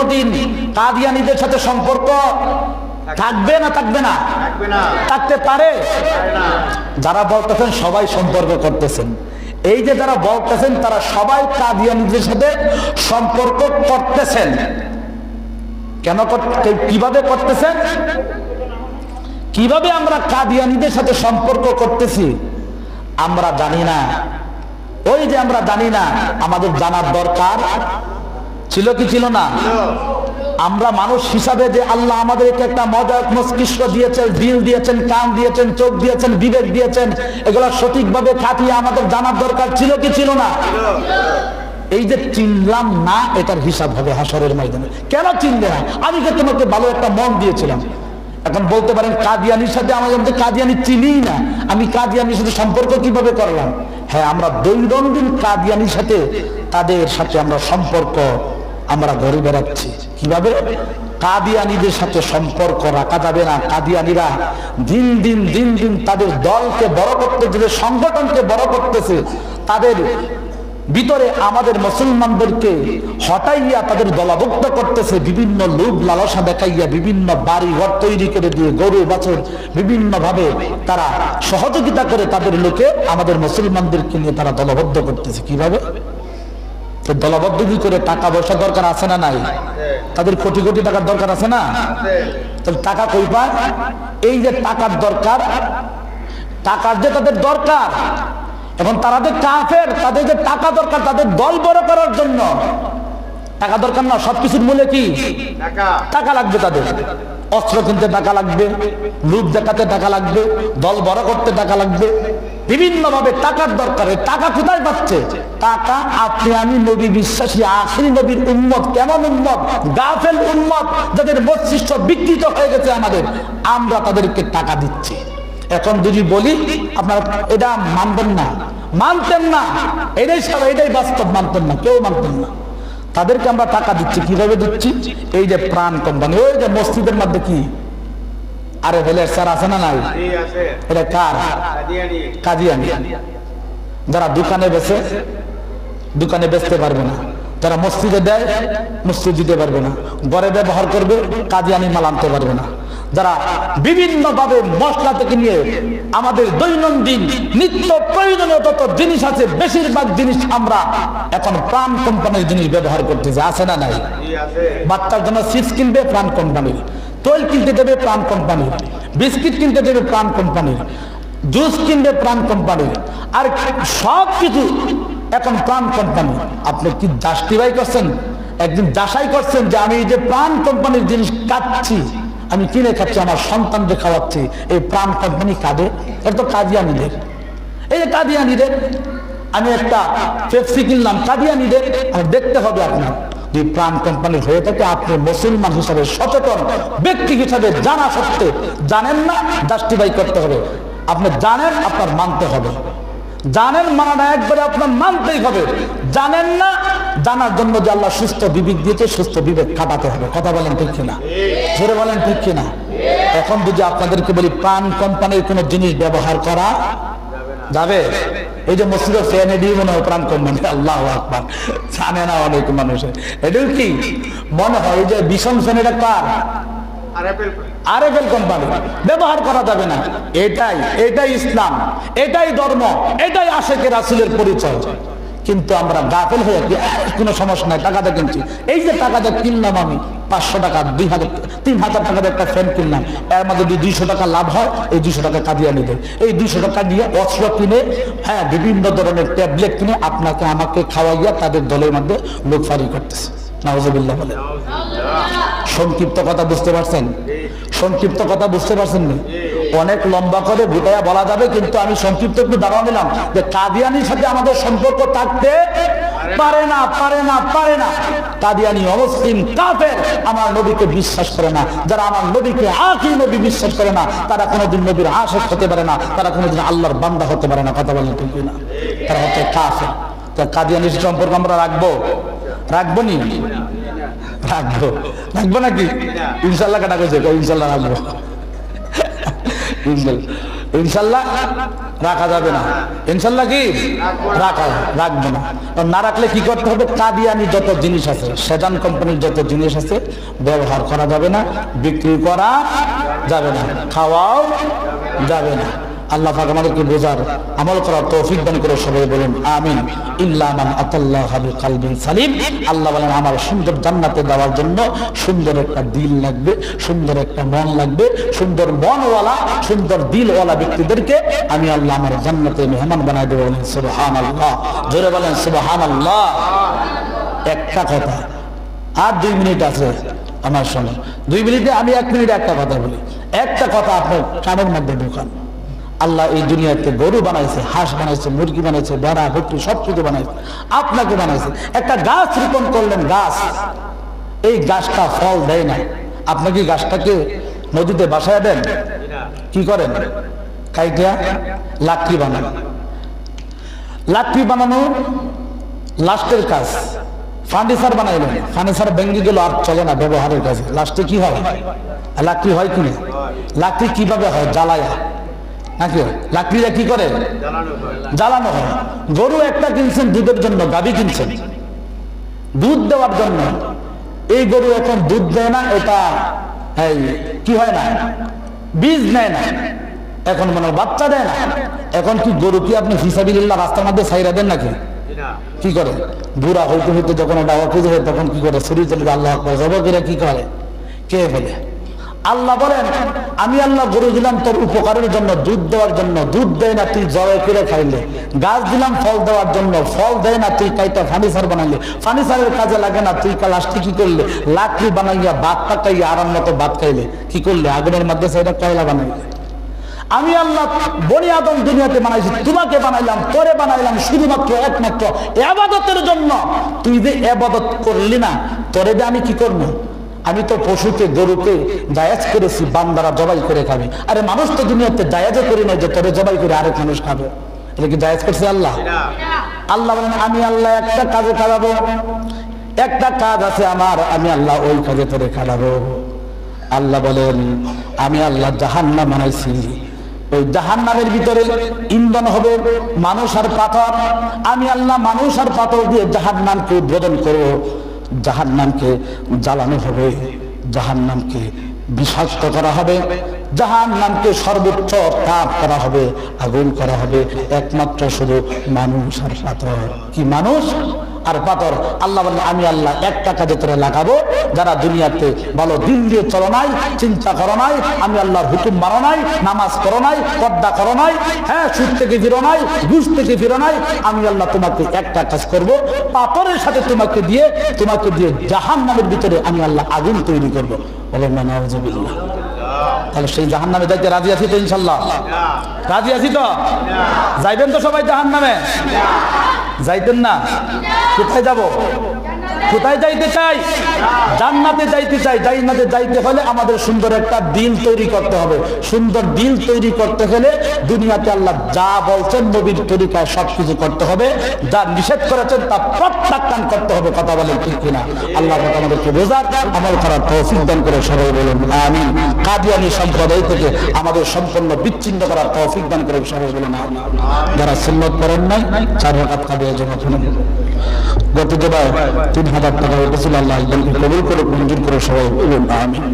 কোনোদিন কাদিয়ানিদের সাথে সম্পর্ক থাকবে না থাকবে না? থাকতে পারে? যারা বলতেছেন সবাই সম্পর্ক করতেছেন। এই যে যারা বলতেছেন তারা সবাই কাদিয়ানিদের সাথে সম্পর্ক করতেছেন। কেন করতে- কীভাবে করতেছেন? কীভাবে আমরা কাদিয়ানিদের সাথে সম্পর্ক করতেছি? আমরা জানি না। ওই যে আমরা জানি না আমাদের জানার দরকার ছিল কি ছিল না? আমরা মানুষ হিসাবে যে আল্লাহ আমাদেরকে একটা মজা মস্তিষ্ক দিয়েছেন, দিল দিয়েছেন, কান দিয়েছেন, চোখ দিয়েছেন, বিবেক দিয়েছেন, এগুলো সঠিকভাবে খাটিয়ে আমাদের জানার দরকার ছিল কি ছিল না? এই যে চিনলাম না, এটার হিসাব হবে হাসরের ময়দানে। কেন চিনবে না? আমি যে তোমাকে ভালো একটা মন দিয়েছিলাম। এখন বলতে পারেন, কাদিয়ানির সাথে আমাদের মধ্যে কাদিয়ানি চিনি না। আমি কাদিয়ানির সাথে সম্পর্ক কীভাবে করলাম? হ্যাঁ আমরা দৈনন্দিন কাদিয়ানির সাথে তাদের সাথে আমরা সম্পর্ক আমরা ঘরে বেড়াচ্ছি কীভাবে? কাদিয়ানিদের সাথে সম্পর্ক রাখা যাবে না। কাদিয়ানিরা দিন দিন দিন দিন তাদের দলকে বড় করতেছে সংগঠনকে বড় করতেছে। তাদের ভিতরে আমাদের মুসলমানদেরকে হটাইয়া তাদের দলাভুক্ত করতেছে। বিভিন্ন লোভ লালসা দেখাইয়া বিভিন্ন বাড়ি ঘর তৈরি করে দিয়ে গরু, বছর বিভিন্ন ভাবে তারা সহযোগিতা করে তাদের লোকে আমাদের মুসলমানদেরকে নিয়ে তারা দলবদ্ধ করতেছে। কীভাবে? তো দলবদ্ধ করে টাকা পয়সা দরকার আছে না নাই? তাদের কোটি কোটি টাকার দরকার আছে না? তাহলে টাকা কই পায়? এই যে টাকার দরকার টাকার যে তাদের দরকার এখন তারা যে কাফের তাদের যে টাকা দরকার তাদের দল বড় করার জন্য টাকা দরকার না সবকিছুর মূলে কি? টাকা। টাকা লাগবে তাদের। অস্ত্র কিনতে টাকা লাগবে, লুট দেখাতে টাকা লাগবে, দল বড় করতে টাকা লাগবে। বিভিন্ন ভাবে টাকার দরকার টাকা কোথায় পাচ্ছে? টাকা আপনি আমি নবী বিশ্বাসী, আখরি নবীর উন্মত কেমন উন্মত গাফেল উন্মত যাদের বৈশিষ্ট্য বিকৃত হয়ে গেছে আমাদের। আমরা তাদেরকে টাকা দিচ্ছি। এখন যদি বলি, আপনারা এটা মানবেন না। মানতেন না। এটাই সব এটাই বাস্তব। মানতেন না। কেউ মানতেন না। তাদেরকে আমরা টাকা দিচ্ছি। কীভাবে দিচ্ছি? এই যে প্রাণ কোম্পানি। ওই যে মসজিদের মধ্যে কি? আরে ভেলের স্যার আছে না নাই? এটা কার? কাদিয়ানি যারা দোকানে বেছে দোকানে বেচতে পারবে না। যারা মসজিদে দেয় মসজিদ দিতে পারবে না। ঘরে ব্যবহার করবে কাদিয়ানি মাল আনতে পারবে না। যারা বিভিন্ন ভাবে মশলা থেকে নিয়ে আমাদের দৈনন্দিন নিত্য প্রয়োজনীয় তত জিনিস আছে, বেশিরভাগ জিনিস আমরা এখন প্রাণ কোম্পানির জিনিস ব্যবহার করতেছি। আছে না নাই? বাচ্চার জন্য চিপস কিনবে প্রাণ কোম্পানির। তৈল কিনতে দেবে প্রাণ কোম্পানির। বিস্কিট কিনতে দেবে প্রাণ কোম্পানির। জুস কিনবে প্রাণ কোম্পানির। আর সব কিছু এখন প্রাণ কোম্পানি আপনি কি জাস্টিফাই করছেন? একদিন দাসাই করছেন যে আমি এই যে প্রাণ কোম্পানির জিনিস খাচ্ছি আমি কিনে খাচ্ছি আমার সন্তানকে খাওয়াচ্ছি। এই প্রাণ কোম্পানি কাঁদে এটা তো কাদিয়ানিদের। এই কাদিয়ানিদের, আমি একটা পেপসি কিনলাম, কাদিয়ানিদের। আর দেখতে হবে আপনার, যে প্রাণ কোম্পানির হয়ে থাকে আপনি মুসলমান হিসাবে সচেতন, ব্যক্তি হিসাবে জানা সত্ত্বে। জানেন না জাস্টিফাই করতে হবে। আপনি জানেন, আপনার মানতে হবে। জানেন মানাটা একবারে আপনার মানতেই হবে। জানেন না জানার জন্য যে আল্লাহ সুস্থ বিবেক দিয়েছে সুস্থ বিবেক কাটাতে হবে। কথা বলেন ঠিক কিনা? জোরে বলেন ঠিক কিনা? এখন যদি আপনাদেরকে বলি প্রাণ কোম্পানির কোনো জিনিস ব্যবহার করা যাবে? এই যে মসজিদের ফ্যান এডিও মনে হয় প্রাণ কোম্পানি। আল্লাহ আকবার। জানে না অনেক মানুষে। এটাও কি? মনে হয় যে ভীষণ ফ্যান এটা কার? আর আরএফএল কোম্পানি। ব্যবহার করা যাবে না। এটাই এটাই ইসলাম। এটাই ধর্ম। এটাই আশেকে রাসুলের পরিচয়। কিন্তু আমরা গাফেল হয়ে "আহ, কোনো সমস্যা নাই টাকা দিয়ে কিনছি। এই যে টাকা দিয়ে কিনলাম আমি পাঁচশো টাকা দুই হাজার তিন হাজার টাকা একটা ফ্যান কিনলাম। এর মধ্যে যদি দুইশো টাকা লাভ হয় এই দুইশো টাকা কাঁদিয়ে নিবে। এই দুইশো টাকা দিয়ে অস্ত্র কিনে হ্যাঁ বিভিন্ন ধরনের ট্যাবলেট কিনে আপনাকে আমাকে খাওয়াইয়া তাদের দলের মধ্যে লোকফারি করতেছে। নাওজবিল্লাহ বলে। সংক্ষিপ্ত কথা বুঝতে পারছেন? সংক্ষিপ্ত কথা বুঝতে পারছেন না? অনেক লম্বা করে ভুটাইয়া বলা যাবে, কিন্তু আমি সংক্ষিপ্ত একটু দাঁড়ানো নিলাম। যে কাদিয়ানির সাথে আমাদের সম্পর্ক থাকতে পারে না পারে না পারে না। কাদিয়ানি অমুসলিম, কাফের। আমার নবীকে বিশ্বাস করে না। যারা আমার নবীকে আখি নবী বিশ্বাস করে না, তারা কোনোদিন নবীর আশেক হতে পারে না, তারা কোনোদিন আল্লাহর বান্দা হতে পারে না। কথা বলেন ঠিক না তারা হচ্ছে কাফের। তো কাদিয়ানির সম্পর্ক আমরা রাখব? রাখব নি? রাখব। রাখব নাকি? ইনশাল্লাহ কাটা কই ইনশাল্লাহ রাখব। ইনশাল্লাহ। রাখা যাবে না। ইনশাল্লাহ কি? রাখা, রাখবে না। না রাখলে কি করতে হবে? কাদিয়ানি যত জিনিস আছে সেজান কোম্পানির যত জিনিস আছে, ব্যবহার করা যাবে না, বিক্রি করা যাবে না, খাওয়াও যাবে না। আল্লাহ পাক আমাদেরকে বোঝার, আমল করার তৌফিক দান করে সবাই বলুন, আমিন। ইল্লা মান আতাল্লাহ হাবি কালবিন সালিম। আল্লাহ বলেন, আমার সুন্দর জান্নাতে দেওয়ার জন্য সুন্দর একটা দিল লাগবে, সুন্দর একটা মন লাগবে, সুন্দর মনওয়ালা সুন্দর দিলওয়ালা ব্যক্তিদেরকে আমি আল্লাহ আমার জান্নাতে মেহমান বানাই দেবো বলেন সুবহান আল্লাহ জোরে বলেন সুবহান আল্লাহ একটা কথা, আর দুই মিনিট আছে আমার সঙ্গে। দুই মিনিটে আমি এক মিনিটে একটা কথা বলি। একটা কথা আপনার কানের মধ্যে ঢোকান। আল্লাহ এই দুনিয়াতে গরু বানাইছে, হাঁস বানাইছে, মুরগি বানাইছে বেড়া ভুট্টি, সব কিছু বানাইছে। আপনাকে বানাইছে। একটা গাছ রোপণ করলেন গাছ। এই গাছটা ফল দেয় না আপনি কি গাছটাকে নদীতে বাসায় দেন? কি করেন? কাইটিয়া লাকড়ি বানান। লাকড়ি বানানো লাস্টের কাজ। ফার্নিচার বানাইলেন। ফার্নিচার ভেঙে গেল আর চলে না ব্যবহারের কাজে। লাস্টে কি হয়? লাকড়ি হয় কিনা? লাকড়ি কীভাবে হয়? জ্বালায়া। নাকি? লাকড়িটা কি করে? জ্বালানো হয়। গরু একটা কিনছেন, দুধের জন্য গাভী কিনছেন। দুধ দেওয়ার জন্য। এই গরু এখন দুধ দেয় না, এটা কি হয় না? বীজ নেয় না। এখন মানে বাচ্চা দেয় না। এখন কি গরু কি আপনি ফিসাবিল্লাহ রাস্তার মধ্যে সাইরা দেন নাকি? কি করে? বুড়া হইতে হইতে যখন এটা অকুজ হয়, তখন কি করে? শরীর চলে আল্লাহ করে কি করে? কে বলে? আল্লাহ বলেন, আমি আল্লাহ গরু দিলাম তোর উপকারের জন্য, দুধ দেওয়ার জন্য, দুধ দেয় না তুই জবাই করে খাইলে। গাছ দিলাম ফল দেওয়ার জন্য, ফল দেয় না তুই কাইটা ফার্নিচার বানাইলে। ফার্নিচারের কাজে লাগে না তুই লাস্টে কি করলে? লাকড়ি বানাইয়া ভাত পাকাইয়া আরাম মতো ভাত খাইলে। কি করলে? আগুনের মধ্যে সেটা কয়লা বানাইলে। আমি আল্লাহ বনি আদম দুনিয়াতে বানাইছি, তোমাকে বানাইলাম, তোরে বানাইলাম, শুধুমাত্র একমাত্র এবাদতের জন্য। তুই যে এবাদত করলি না, তোরে যে আমি কি করব? আমি তো পশুকে গরুকে জায়াজ করেছি বান্দারা জবাই করে খাবে। আরে মানুষ তো দুনিয়াতে জায়াজও করি না যে তোরে জবাই করে আরেক মানুষ খাবে। এটা কি জায়াজ করছে আল্লাহ? আল্লাহ বলেন আমি আল্লাহ একটা কাজে খাওয়াবো একটা কাজ আছে আমার আমি আল্লাহ ওই কাজে তোরে খাওয়াবো আল্লাহ বলেন আমি আল্লাহ জাহান্নাম বানাইছি। ওই জাহান্নামের ভিতরে ইন্ধন হবে মানুষ আর পাথর। আমি আল্লাহ মানুষ আর পাথর দিয়ে জাহান্নামকে উদ্বোধন করব। জাহান্নামকে জ্বালানো হবে জাহান নামকে বিষাক্ত করা হবে জাহান নামকে সর্বোচ্চ তাপ করা হবে, আগুন করা হবে, একমাত্র শুধু মানুষ আর পাথর। কি মানুষ? আর পাথর? আল্লাহ আমি আল্লাহ একটা কাজে তোরা লাগাবো যারা দুনিয়াতে ভালো দিন দিয়ে চলো নাই, চিন্তা করো নাই, আমি আল্লাহর হুকুম মানো নাই, নামাজ করো নাই, পর্দা করো নাই হ্যাঁ সুদ থেকে ফিরো নাই, ঘুষ থেকে ফিরো নাই, আমি আল্লাহ তোমাকে একটা কাজ করব, পাথরের সাথে তোমাকে দিয়ে তোমাকে দিয়ে জাহান নামের ভিতরে আমি আল্লাহ আগুন তৈরি করব। তাহলে সেই জাহান নামে যাইতে রাজি আছি তো ইনশাল্লাহ রাজি আছি তো? যাইবেন তো সবাই জাহান নামে যাইতেন না? কোথায় যাব? কোথায় যাইতে চাই? জান্নাতে যাইতে চাই, জান্নাতে যাইতে হলে আমাদের সুন্দর একটা দিল তৈরি করতে হবে। সুন্দর দিল তৈরি করতে হলে দুনিয়াতে আল্লাহ যা বলছেন নবীর তরিকায় সবকিছু করতে হবে। যা নিষেধ করেছেন তা প্রত্যাখ্যান করতে হবে, কথা বলেন ঠিক কিনা? আল্লাহ আমাদেরকে বোঝার আমল করার তৌফিক দান করে সবাই বলুন, আমিন। কাদিয়ানি সম্প্রদায় থেকে আমাদের সম্পূর্ণ বিচ্ছিন্ন করার তৌফিক দান করে সবাই বলুন যারা সুন্নত করেন নাই, চার রাকাত কাদিয়া জমা গত জবাই তিন হাজার টাকা উঠেছিল, আল্লাহ একজনকে কবুল করে মঞ্জুর করে সবাই বলুন আমিন।